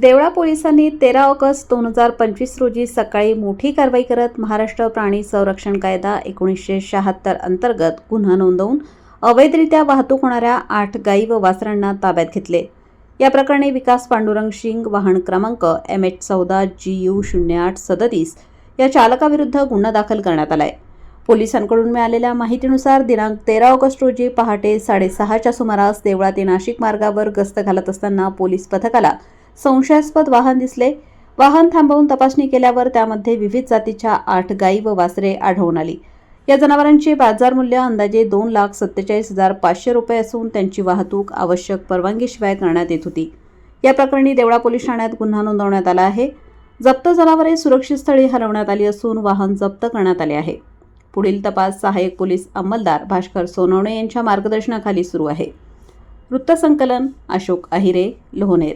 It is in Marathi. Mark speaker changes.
Speaker 1: देवळा पोलिसांनी तेरा ऑगस्ट दोन हजार पंचवीस रोजी सकाळी मोठी कारवाई करत महाराष्ट्र प्राणी संरक्षण कायदा एकोणीसशे शहात्तर अंतर्गत गुन्हा नोंदवून अवैधरित्या वाहतूक होणाऱ्या आठ गायी व वासरांना ताब्यात घेतले. या प्रकरणी विकास पांडुरंग शिंग वाहन क्रमांक एम एच चौदा जी यू शून्य आठ सदतीस या चालकाविरुद्ध गुन्हा दाखल करण्यात आलाय. पोलिसांकडून मिळालेल्या माहितीनुसार दिनांक तेरा ऑगस्ट रोजी पहाटे साडेसहाच्या सुमारास देवळा ते नाशिक मार्गावर गस्त घालत असताना पोलीस पथकाला संशयास्पद वाहन दिसले. वाहन थांबवून तपासणी केल्यावर त्यामध्ये विविध जातीच्या आठ गायी व वासरे आढळून आली. या जनावरांचे बाजारमूल्य अंदाजे दोन लाख सत्तेचाळीस हजार पाचशे रुपये असून त्यांची वाहतूक आवश्यक परवानगीशिवाय करण्यात येत होती. या प्रकरणी देवळा पोलीस ठाण्यात गुन्हा नोंदवण्यात आला आहे. जप्त जनावरे सुरक्षित स्थळी हलवण्यात आली असून वाहन जप्त करण्यात आले आहे. पुढील तपास सहाय्यक पोलीस अंमलदार भास्कर सोनवणे यांच्या मार्गदर्शनाखाली सुरू आहे. वृत्तसंकलन अशोक अहिरे लोहनेर.